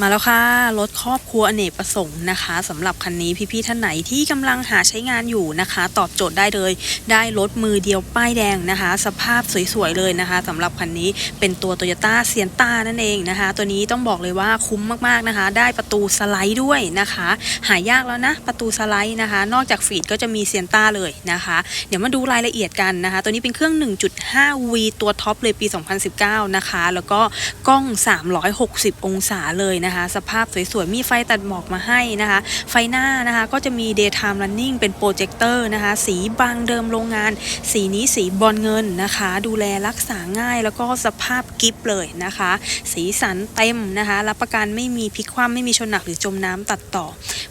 มาแล้วค่ะ รถครอบครัวอเนกประสงค์นะคะสำหรับคันนี้พี่ๆท่านไหนที่กำลังหาใช้งานอยู่นะคะ ตอบโจทย์ได้เลย ได้รถมือเดียวป้ายแดงนะคะ สภาพสวยๆเลยนะคะสำหรับคันนี้เป็นตัว t o y ยต้าเซียนต้านั่นเองนะคะ ตัวนี้ต้องบอกเลยว่าคุ้มมากๆนะคะ ได้ประตูสไลด์ด้วยนะคะ หายากแล้วนะ ประตูสไลด์นะคะ นอกจากฟีดก็จะมีเซียนต้าเลยนะคะ เดี๋ยวมาดูรายละเอียดกันนะคะ ตัวนี้เป็นเครื่อง 1.5V ตัวท็อปเลยปี 2019 นะคะ แล้วก็กล้อง 360 องศาเลยนะคะ สภาพสวยๆ มีไฟตัดหมอกมาให้นะคะ ไฟหน้านะคะก็จะมี daytime running เป็นโปรเจคเตอร์นะคะ สีบางเดิมโรงงาน สีนี้สีบอลเงินนะคะ ดูแลรักษาง่ายแล้วก็สภาพกิฟเลยนะคะ สีสันเต็มนะคะ รับประกันไม่มีพลิกคว่ำไม่มีชนหนักหรือจมน้ำตัดต่อ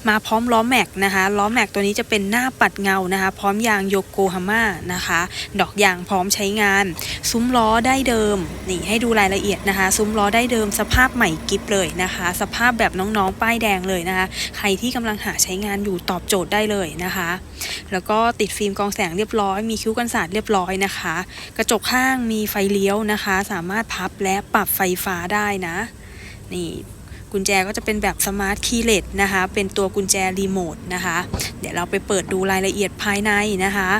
มาพร้อมล้อแม็กนะคะ ล้อแม็กตัวนี้จะเป็นหน้าปัดเงานะคะ พร้อมยางโยโกฮาม่านะคะ ดอกยางพร้อมใช้งาน ซุ้มล้อได้เดิม นี่ให้ดูรายละเอียดนะคะ ซุ้มล้อได้เดิมสภาพใหม่กิฟเลยนะคะสภาพแบบน้องๆ ป้ายแดงเลยนะคะ ใครที่กำลังหาใช้งานอยู่ตอบโจทย์ได้เลยนะคะ แล้วก็ติดฟิล์มกองแสงเรียบร้อย มีคิ้วกันสาดเรียบร้อยนะคะ กระจกข้างมีไฟเลี้ยวนะคะ สามารถพับและปรับไฟฟ้าได้นะ นี่กุญแจก็จะเป็นแบบสมาร์ทคีย์เลสนะคะ เป็นตัวกุญแจรีโมทนะคะ เดี๋ยวเราไปเปิดดูรายละเอียดภายในนะคะ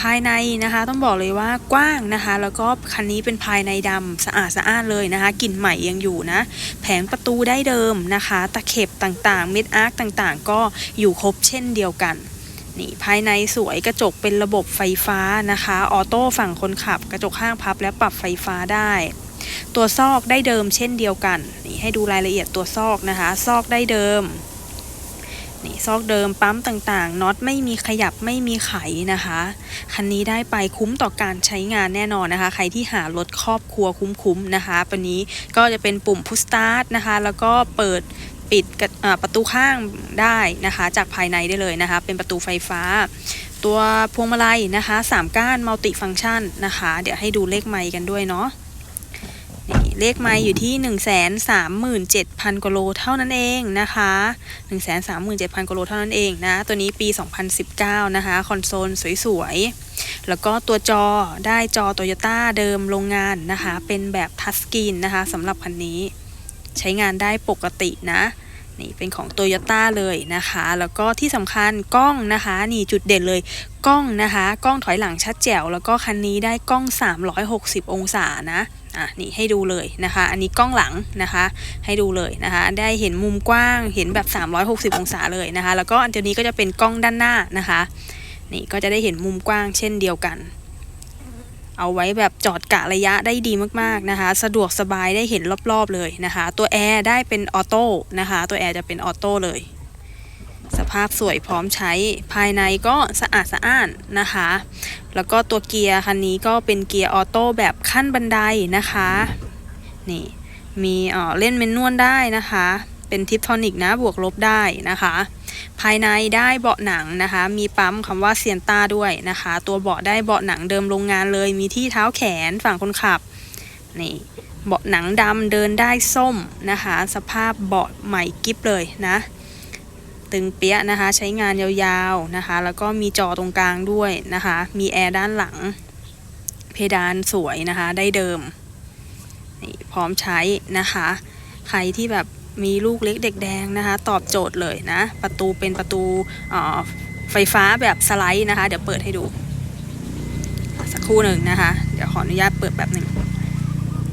ภายในนะคะ ต้องบอกเลยว่ากว้างนะคะ แล้วก็คันนี้เป็นภายในดำสะอาดสะอ้านเลยนะคะกลิ่นใหม่ยังอยู่นะ แผงประตูได้เดิมนะคะ ตะเข็บต่างๆ เม็ดอาร์คต่างๆ ก็อยู่ครบเช่นเดียวกันนี่ภายในสวยกระจกเป็นระบบไฟฟ้านะคะ ออโต้ฝั่งคนขับ กระจกข้างพับและปรับไฟฟ้าได้ ตัวซอกได้เดิมเช่นเดียวกันนี่ให้ดูรายละเอียดตัวซอกนะคะ ซอกได้เดิม นี่ซอกเดิมปั๊มต่างๆน็อตไม่มีขยับไม่มีไขนะคะ คันนี้ได้ไปคุ้มต่อการใช้งานแน่นอนนะคะ ใครที่หารถครอบครัวคุ้มๆนะคะปันนี้ก็จะเป็นปุ่มพุ s สตาร์ทนะคะ แล้วก็เปิดปิดประตูข้างได้นะคะ จากภายในได้เลยนะคะ เป็นประตูไฟฟ้า ตัวพวงมาลัยนะคะสามก้านมัลติฟัง c t ชันนะคะ เดี๋ยวให้ดูเลขไมค์กันด้วยเนาะ เลขไมล์อยู่ที่ 1 3 7 0 0 0กว่าโลเท่านั้นเองนะคะ1 3 7 0 0 0กว่าโลเท่านั้นเองนะ ตัวนี้ปี 2019 นะคะ คอนโซลสวยๆ แล้วก็ตัวจอได้จอโตโยต้าเดิมโรงงานนะคะ เป็นแบบทัชสกรีนนะคะสำหรับคันนี้ ใช้งานได้ปกตินะนี่เป็นของโตโยต้าเลยนะคะ แล้วก็ที่สำคัญกล้องนะคะ นี่จุดเด่นเลยกล้องนะคะ กล้องถอยหลังชัดแจ๋ว แล้วก็คันนี้ได้กล้อง 360 องศานะ อะนี่ให้ดูเลยนะคะ อันนี้กล้องหลังนะคะ ให้ดูเลยนะคะ ได้เห็นมุมกว้างเห็นแบบ 360 องศาเลยนะคะ แล้วก็อันตัวนี้ก็จะเป็นกล้องด้านหน้านะคะ นี่ก็จะได้เห็นมุมกว้างเช่นเดียวกัน เอาไว้แบบจอดกะระยะได้ดีมากๆนะคะ สะดวกสบายได้เห็นรอบๆเลยนะคะ ตัวแอร์ได้เป็นออโต้นะคะ ตัวแอร์จะเป็นออโต้เลย ภาพสวยพร้อมใช้ ภายในก็สะอาดสะอ้านนะคะ แล้วก็ตัวเกียร์คันนี้ก็เป็นเกียร์ออโต้แบบขั้นบันไดนะคะ นี่มีเล่นเมนนวลได้นะคะ เป็นทิปทอนิกนะบวกลบได้นะคะ ภายในได้เบาะหนังนะคะ มีปั๊มคำว่าเซียนต้าด้วยนะคะ ตัวเบาะได้เบาะหนังเดิมโรงงานเลย มีที่เท้าแขนฝั่งคนขับ นี่เบาะหนังดำเดินได้ส้มนะคะ สภาพเบาะใหม่กิฟเลยนะ ตึงเปี้ยะนะคะ ใช้งานยาวๆนะคะ แล้วก็มีจอตรงกลางด้วยนะคะ มีแอร์ด้านหลัง เพดานสวยนะคะ ได้เดิมนี่พร้อมใช้นะคะ ใครที่แบบมีลูกเล็กเด็กแดงนะคะ ตอบโจทย์เลยนะ ประตูเป็นประตูเอ่อไฟฟ้าแบบสไลด์นะคะ เดี๋ยวเปิดให้ดู สักครู่หนึ่งนะคะ เดี๋ยวขออนุญาตเปิดแบบหนึ่ง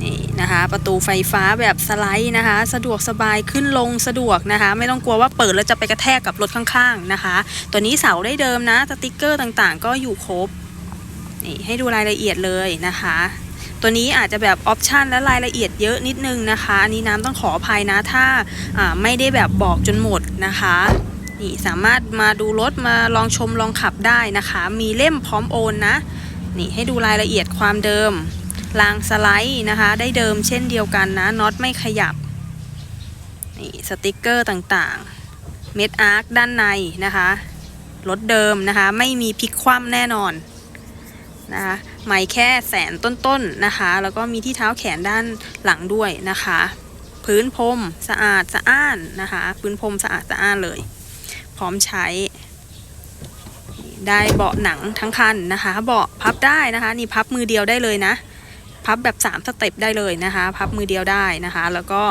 นี่นะคะ ประตูไฟฟ้าแบบสไลด์นะคะ สะดวกสบายขึ้นลงสะดวกนะคะ ไม่ต้องกลัวว่าเปิดแล้วจะไปกระแทกกับรถข้างๆนะคะ ตัวนี้เสาได้เดิมนะสติกเกอร์ต่างๆ ก็อยู่ครบนี่ให้ดูรายละเอียดเลยนะคะ ตัวนี้อาจจะแบบออปชันและรายละเอียดเยอะนิดนึงนะคะอันนี้น้ำต้องขออภัยนะถ้าอ่าไม่ได้แบบบอกจนหมดนะคะนี่สามารถมาดูรถมาลองชมลองขับได้นะคะ มีเล่มพร้อมโอนนะ นี่ให้ดูรายละเอียดความเดิม รางสไลด์นะคะ ได้เดิมเช่นเดียวกันนะน็อตไม่ขยับนี่สติกเกอร์ต่างๆ เม็ดอาร์คด้านในนะคะรถเดิมนะคะ ไม่มีพลิกคว่ำแน่นอนนะคะไม่แค่แสนต้นๆนะคะ แล้วก็มีที่เท้าแขนด้านหลังด้วยนะคะ พื้นพรมสะอาดสะอ้านนะคะ พื้นพรมสะอาดสะอ้านเลย พร้อมใช้ ได้เบาะหนังทั้งคันนะคะ เบาะพับได้นะคะ นี่พับมือเดียวได้เลยนะ พับแบบ 3 สเต็ปได้เลยนะคะ พับมือเดียวได้นะคะ แล้วก็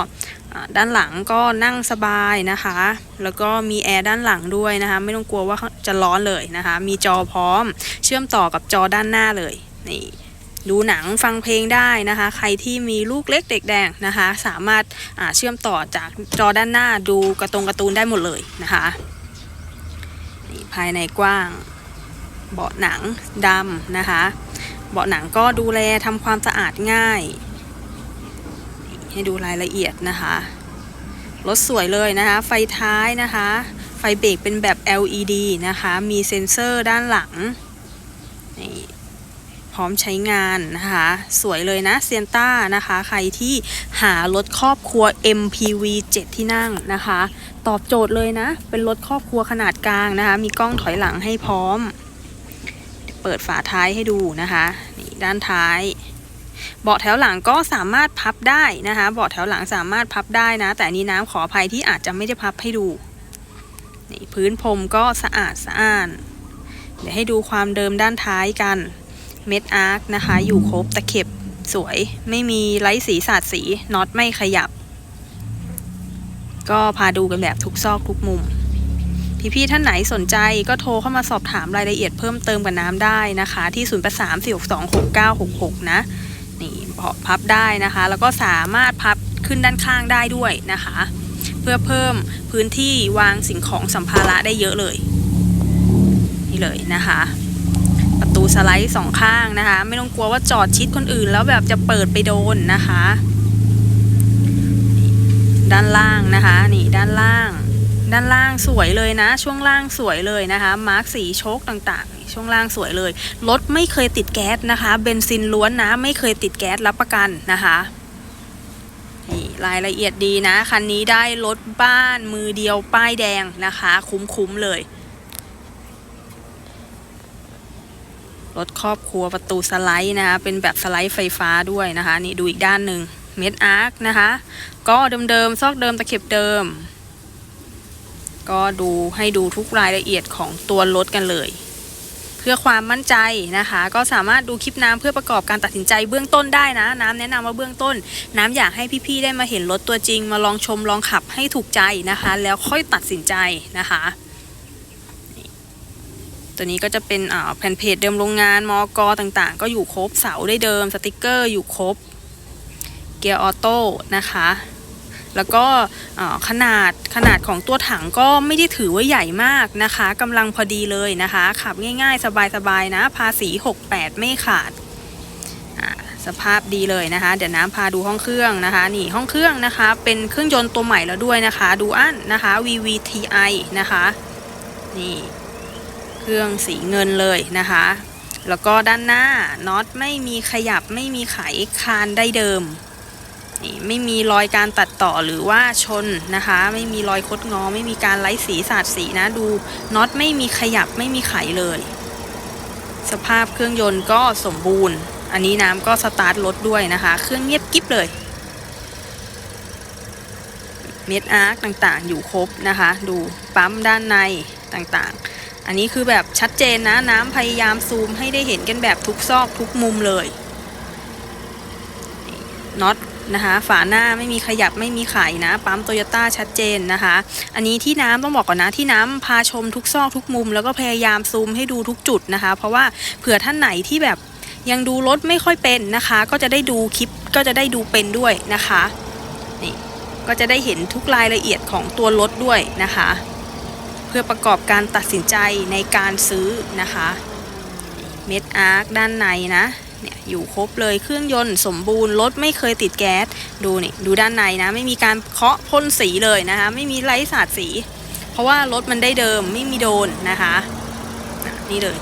ด้านหลังก็นั่งสบายนะคะ แล้วก็มีแอร์ด้านหลังด้วยนะคะ ไม่ต้องกลัวว่าจะร้อนเลยนะคะ มีจอพร้อม เชื่อมต่อกับจอด้านหน้าเลยนี่ดูหนังฟังเพลงได้นะคะ ใครที่มีลูกเล็กเด็กแดงนะคะ สามารถาเชื่อมต่อจากจอด้านหน้าดูกระตงการ์ตูนได้หมดเลยนะคะนี่ภายในกว้าง เบาะหนังดำนะคะ เบาะหนังก็ดูแลทำความสะอาดง่าย ให้ดูรายละเอียดนะคะรถสวยเลยนะคะ ไฟท้ายนะคะ ไฟเบรกเป็นแบบ LED นะคะ มีเซ็นเซอร์ด้านหลังนี่พร้อมใช้งานนะคะ สวยเลยนะเซียนต้านะคะ ใครที่หารถครอบครัว MPV 7 ที่นั่งนะคะ ตอบโจทย์เลยนะ เป็นรถครอบครัวขนาดกลางนะคะ มีกล้องถอยหลังให้พร้อม เปิดฝาท้ายให้ดูนะคะนี่ด้านท้าย เบาะแถวหลังก็สามารถพับได้นะคะเบาะแถวหลังสามารถพับได้นะ แต่นี้น้ำขออภัยที่อาจจะไม่ได้พับให้ดูนี่พื้นพรมก็สะอาดสะอ้าน เดี๋ยวให้ดูความเดิมด้านท้ายกันเม็ดอาร์คนะคะ อยู่ครบตะเข็บสวยไม่มีไร้สีสาดสีน็อตไม่ขยับ ก็พาดูกันแบบทุกซอกทุกมุม พี่ๆท่านไหนสนใจก็โทรเข้ามาสอบถามรายละเอียดเพิ่มเติมกับน้ำได้นะคะ ที่0 3 4 6 2 6 9 6 6 นะ นี่เบาะพับได้นะคะ แล้วก็สามารถพับขึ้นด้านข้างได้ด้วยนะคะ เพื่อเพิ่มพื้นที่วางสิ่งของสัมภาระได้เยอะเลย นี่เลยนะคะ ประตูสไลด์สองข้างนะคะ ไม่ต้องกลัวว่าจอดชิดคนอื่น แล้วแบบจะเปิดไปโดนนะคะ ด้านล่างนะคะ นี่ด้านล่าง ด้านล่างสวยเลยนะ ช่วงล่างสวยเลยนะคะ มาร์กสีโชคต่างๆ ช่วงล่างสวยเลย รถไม่เคยติดแก๊สนะคะ เบนซินล้วนนะ ไม่เคยติดแก๊สรับประกันนะคะนี่รายละเอียดดีนะ คันนี้ได้รถบ้านมือเดียวป้ายแดงนะคะ คุ้มๆเลยรถครอบครัวประตูสไลด์นะคะ เป็นแบบสไลด์ไฟฟ้าด้วยนะคะ นี่ดูอีกด้านหนึ่งเม็ดอาร์คนะคะ ก็เดิมๆซอกเดิมตะเข็บเดิม ก็ดูให้ดูทุกรายละเอียดของตัวรถกันเลย เพื่อความมั่นใจนะคะ ก็สามารถดูคลิปน้ำเพื่อประกอบการตัดสินใจเบื้องต้นได้นะ น้ำแนะนำว่าเบื้องต้น น้ำอยากให้พี่ๆได้มาเห็นรถตัวจริง มาลองชมลองขับให้ถูกใจนะคะ แล้วค่อยตัดสินใจนะคะตัวนี้ก็จะเป็นแผ่นเพจเดิมโรงงานมอกต่างๆ ก็อยู่ครบเสาได้เดิมสติกเกอร์อยู่ครบ เกียร์ออโต้นะคะ แล้วก็ขนาดขนาดของตัวถังก็ไม่ได้ถือว่าใหญ่มากนะคะกำลังพอดีเลยนะคะ ขับง่ายๆ สบายๆนะ ภาษี 68 ไม่ขาดสภาพดีเลยนะคะ เดี๋ยวน้ำพาดูห้องเครื่องนะคะ นี่ห้องเครื่องนะคะ เป็นเครื่องยนต์ตัวใหม่แล้วด้วยนะคะ ดูอันนะคะ VVTi นะคะ นี่เครื่องสีเงินเลยนะคะ แล้วก็ด้านหน้าน็อตไม่มีขยับไม่มีไขคานได้เดิม นี่ไม่มีรอยการตัดต่อหรือว่าชนนะคะ ไม่มีรอยคดงอ ไม่มีการไล่สีสาดสีนะดูน็อตไม่มีขยับไม่มีไขเลย สภาพเครื่องยนต์ก็สมบูรณ์ อันนี้น้ำก็สตาร์ทรถด้วยนะคะ เครื่องเงียบกิ๊บเลยเม็ดอาร์คต่างๆ อยู่ครบนะคะ ดูปั๊มด้านในต่างๆ อันนี้คือแบบชัดเจนนะน้ำพยายามซูมให้ได้เห็นกันแบบทุกซอกทุกมุมเลยน็อต นะคะ ฝาหน้าไม่มีขยับไม่มีไขนะ ปั๊มโตโยต้าชัดเจนนะคะ อันนี้ที่น้ำต้องบอกก่อนนะที่น้ำพาชมทุกซอกทุกมุม แล้วก็พยายามซูมให้ดูทุกจุดนะคะ เพราะว่าเผื่อท่านไหนที่แบบยังดูรถไม่ค่อยเป็นนะคะ ก็จะได้ดูคลิปก็จะได้ดูเป็นด้วยนะคะนี่ก็จะได้เห็นทุกรายละเอียดของตัวรถด้วยนะคะ เพื่อประกอบการตัดสินใจในการซื้อนะคะ เม็ดอาร์คด้านในนะ เนี่ยอยู่ครบเลยเครื่องยนต์สมบูรณ์รถไม่เคยติดแก๊สดูนี่ดูด้านในนะ ไม่มีการเคาะพ่นสีเลยนะคะ ไม่มีไร้สาดสี เพราะว่ารถมันได้เดิมไม่มีโดนนะคะนี่เลย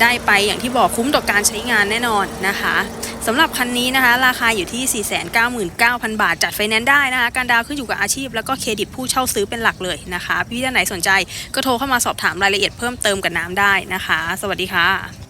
ได้ไปอย่างที่บอกคุ้มต่อการใช้งานแน่นอนนะคะสำหรับคันนี้นะคะ ราคาอยู่ที่ 499,000 บาท จัดไฟแนนซ์ได้นะคะ การดาวน์ขึ้นอยู่กับอาชีพ แล้วก็เครดิตผู้เช่าซื้อเป็นหลักเลยนะคะ พี่ท่านไหนสนใจก็โทรเข้ามาสอบถามรายละเอียดเพิ่มเติมกับน้ำได้นะคะ สวัสดีค่ะ